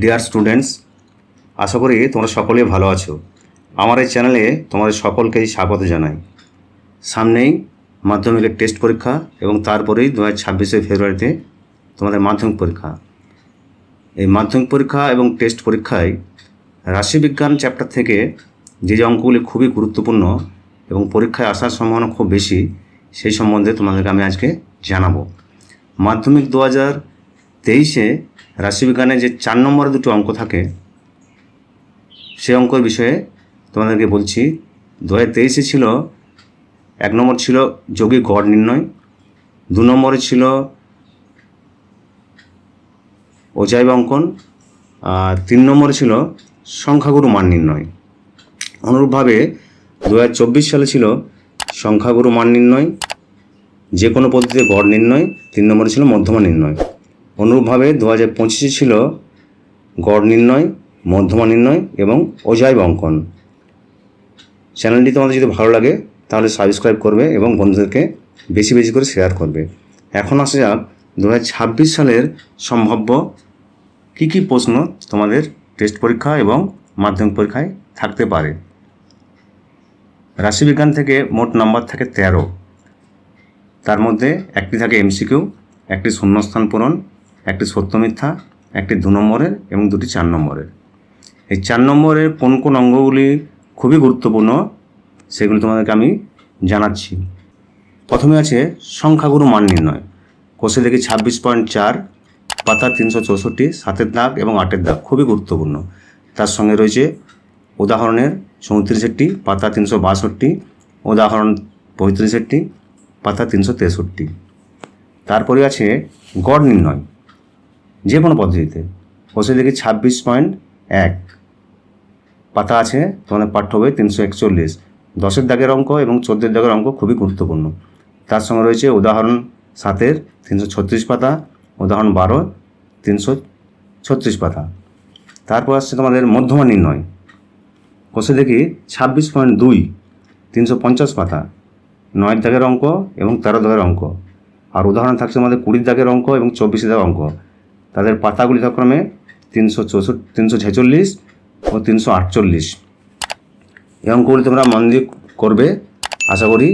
Dear students আশা করি তোমরা সকলে ভালো আছো। আমার এই চ্যানেলে তোমাদের সকলকেই স্বাগত জানাই। সামনেই মাধ্যমিকের টেস্ট পরীক্ষা এবং তারপরেই দু হাজার ছাব্বিশে ফেব্রুয়ারিতে তোমাদের মাধ্যমিক পরীক্ষা। এই মাধ্যমিক পরীক্ষা এবং টেস্ট পরীক্ষায় রাশিবিজ্ঞান চ্যাপ্টার থেকে যে যে অঙ্কগুলি খুবই গুরুত্বপূর্ণ এবং পরীক্ষায় আসার সম্ভাবনা খুব বেশি, সেই সম্বন্ধে তোমাদেরকে আমি আজকে জানাব। মাধ্যমিক দু হাজার তেইশে রাশিবিজ্ঞানে যে চার নম্বরে দুটো অঙ্ক থাকে সে অঙ্কের বিষয়ে তোমাদেরকে বলছি, দু হাজার তেইশে ছিল, এক নম্বর ছিল যোগী গড় নির্ণয়, দু নম্বরে ছিল অজাইব অঙ্কন, আর তিন নম্বরে ছিল সংখ্যাগুরু মান নির্ণয়। অনুরূপভাবে দু হাজার চব্বিশ সালে ছিল সংখ্যাগুরু মান নির্ণয় যে কোনো পদ্ধতিতে গড় নির্ণয়, তিন নম্বরে ছিল মধ্যমা নির্ণয়। অনুরূপভাবে দু হাজার পঁচিশে ছিল গড় নির্ণয়, মধ্যমা নির্ণয় এবং অজাইব অঙ্কন চ্যানেলটি তোমাদের যদি ভালো লাগে, তাহলে সাবস্ক্রাইব করবে এবং বন্ধুদেরকে বেশি বেশি করে শেয়ার করবে। এখন আসা যাক দু সালের সম্ভাব্য কী কী প্রশ্ন তোমাদের টেস্ট পরীক্ষা এবং মাধ্যমিক পরীক্ষায় থাকতে পারে। রাশিবিজ্ঞান থেকে মোট নাম্বার থাকে তেরো। তার মধ্যে একটি থাকে এমসিকিউ একটি শূন্যস্থান পূরণ একটি সত্য মিথ্যা, একটি দু নম্বরের এবং দুটি চার নম্বরের। এই চার নম্বরের কোন কোন অঙ্গগুলি খুবই গুরুত্বপূর্ণ সেগুলি তোমাদেরকে আমি জানাচ্ছি। প্রথমে আছে সংখ্যাগুরু মান নির্ণয়। কোষে দেখি ছাব্বিশ পয়েন্ট চার, পাতা তিনশো চৌষট্টি, সাতের দাগ এবং আটের দাগ খুবই গুরুত্বপূর্ণ। তার সঙ্গে রয়েছে উদাহরণের চৌত্রিশেরটি, পাতা তিনশো বাষট্টি, উদাহরণ পঁয়ত্রিশেরটি, পাতা তিনশো তেষট্টি। তারপরে আছে গড় নির্ণয়। যে কোনো পদ্ধতিতে। বসে দেখি ছাব্বিশ পয়েন্ট এক। পাতা আছে, তোমাদের পাঠ্য বই তিনশো একচল্লিশ। দশের দাগের অঙ্ক এবং চোদ্দের দাগের অঙ্ক খুবই গুরুত্বপূর্ণ। তার সঙ্গে রয়েছে উদাহরণ সাতের, তিনশো ছত্রিশ পাতা, উদাহরণ বারো, তিনশো ছত্রিশ পাতা। তারপর আসছে তোমাদের মধ্যমা নির্ণয়। কোষে দেখি ছাব্বিশ পয়েন্ট দুই, তিনশো পঞ্চাশ পাতা, নয়ের দাগের অঙ্ক এবং তেরো দাগের অঙ্ক। আর উদাহরণ থাকছে আমাদের কুড়ির দাগের অঙ্ক এবং চব্বিশের দাগের অঙ্ক। তাদের পাতাগুলি যথাক্রমে তিনশো চৌষট্টি, তিনশো ছেচল্লিশ ও তিনশো আটচল্লিশ। এই অঙ্কগুলি তোমরা মন দিয়ে করবে। আশা করি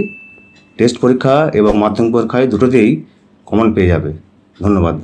টেস্ট পরীক্ষা এবং মাধ্যমিক পরীক্ষায় দুটোতেই কমন পেয়ে যাবে। ধন্যবাদ।